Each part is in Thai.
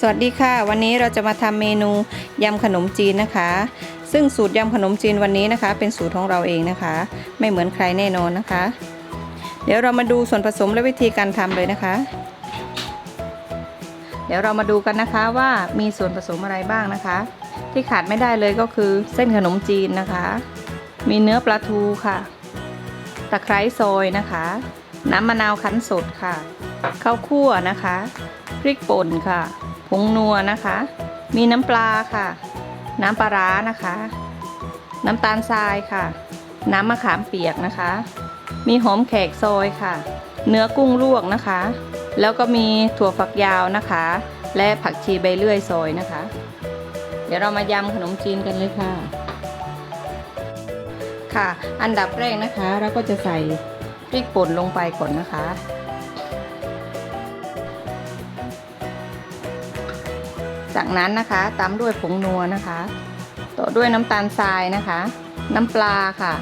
สวัสดีค่ะ วันนี้เราจะมาทำเมนูยำขนมจีนนะคะ ซึ่งสูตรยำขนมจีนวันนี้นะคะ เป็นสูตรของเราเองนะคะ ไม่เหมือนใครแน่นอนนะคะ เดี๋ยวเรามาดูส่วนผสมและวิธีการทำเลยนะคะ เดี๋ยวเรามาดูกันนะคะว่ามีส่วนผสมอะไรบ้างนะคะ ที่ขาดไม่ได้เลยก็คือเส้นขนมจีนนะคะ มีเนื้อปลาทูค่ะ ตะไคร้ซอยนะคะ น้ำมะนาวคั้นสดค่ะข้าวคั่วนะคะ พริกป่นค่ะ ผงนัวนะคะ มีน้ำปลาค่ะ น้ำปลาร้านะคะ น้ำตาลทรายค่ะ น้ำมะขามเปียกนะคะ มีหอมแขกซอยค่ะ เนื้อกุ้งลวกนะคะ แล้วก็มีถั่วฝักยาวนะคะ และผักชีใบเลื่อยซอยนะคะ เดี๋ยวเรามายำขนมจีนกันเลยค่ะ ค่ะ อันดับแรกนะคะ เราก็จะใส่พริกป่นลงไปก่อนนะคะ จากนั้นนะคะตามด้วยผงนัวนะคะต่อด้วยน้ำตาลทรายนะคะ น้ำปลาค่ะ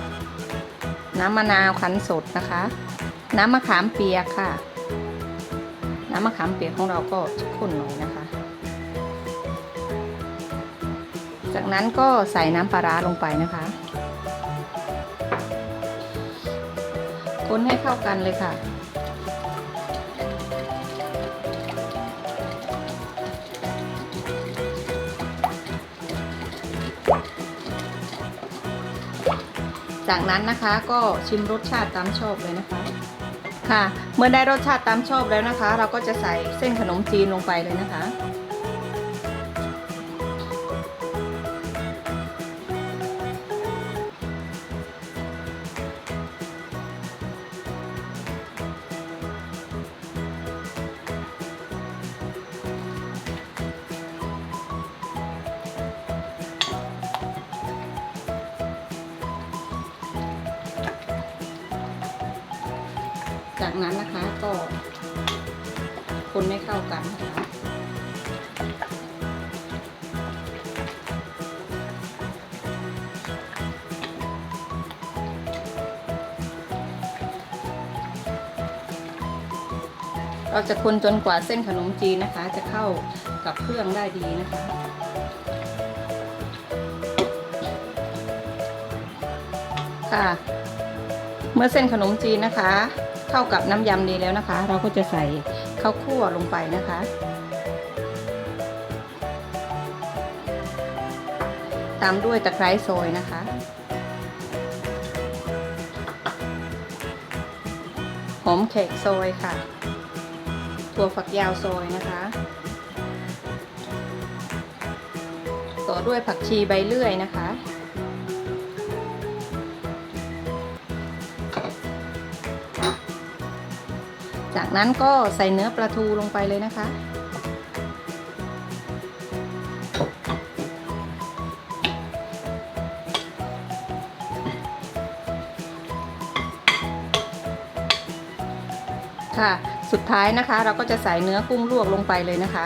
น้ำมะนาวคั้นสดนะคะ น้ำมะขามเปียกค่ะ น้ำมะขามเปียกของเราก็ข้นหน่อยนะคะ จากนั้นก็ใส่น้ำปลาร้าลงไปนะคะคนให้เข้ากันเลยค่ะ จากนั้นนะคะก็ชิมรสชาติตามชอบเลยนะคะ ค่ะ เมื่อได้รสชาติตามชอบแล้วนะคะ เราก็จะใส่เส้นขนมจีนลงไปเลยนะคะ จากนั้นนะคะก็คนให้เข้ากันนะคะเราจะคนจนกว่าเส้นขนมจีนนะคะ จะเข้ากับเครื่องได้ดีนะคะค่ะ เมื่อเส้นขนมจีนนะคะ เข้ากับน้ำยำดีแล้วนะคะ เราก็จะใส่ข้าวคั่วลงไปนะคะ ตามด้วยตะไคร้ซอยนะคะ หอมแขกซอยค่ะ ถั่วฝักยาวซอยนะคะ ต่อด้วยผักชีใบเลื่อยนะคะ จากนั้นก็ใส่เนื้อปลาทูลงไปเลยนะคะ ค่ะ สุดท้ายนะคะเราก็จะใส่เนื้อกุ้งลวกลงไปเลยนะคะ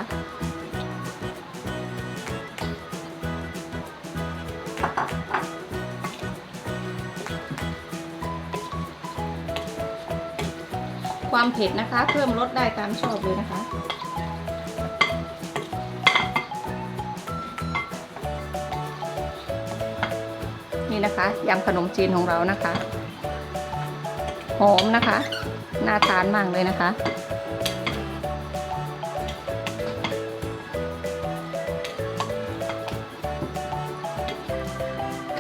ความเผ็ดนะคะ เพิ่มลดได้ตามชอบเลยนะคะ นี่นะคะยำขนมจีนของเรานะคะ หอมนะคะ น่าทานมากเลยนะคะ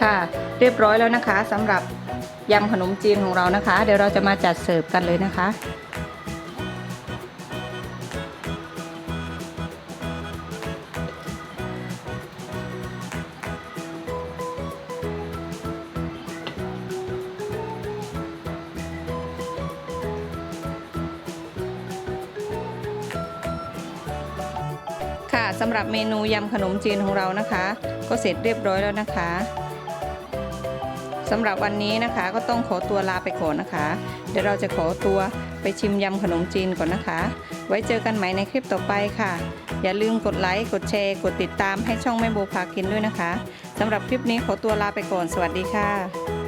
ค่ะเรียบร้อยแล้วนะคะสำหรับ ยำขนมจีนของเรานะคะ เดี๋ยวเราจะมาจัดเสิร์ฟกันเลยนะคะ ค่ะสำหรับเมนูยำขนมจีนของเรานะคะ ก็เสร็จเรียบร้อยแล้วนะคะ สำหรับวันนี้นะคะก็ต้องขอตัวลาไปก่อนนะคะ เดี๋ยวเราจะขอตัวไปชิมยำขนมจีนก่อนนะคะ ไว้เจอกันใหม่ในคลิปต่อไปค่ะ อย่าลืมกดไลค์ กดแชร์ กดติดตามให้ช่องแม่โบพากินด้วยนะคะสำหรับคลิปนี้ขอตัวลาไปก่อน สวัสดีค่ะ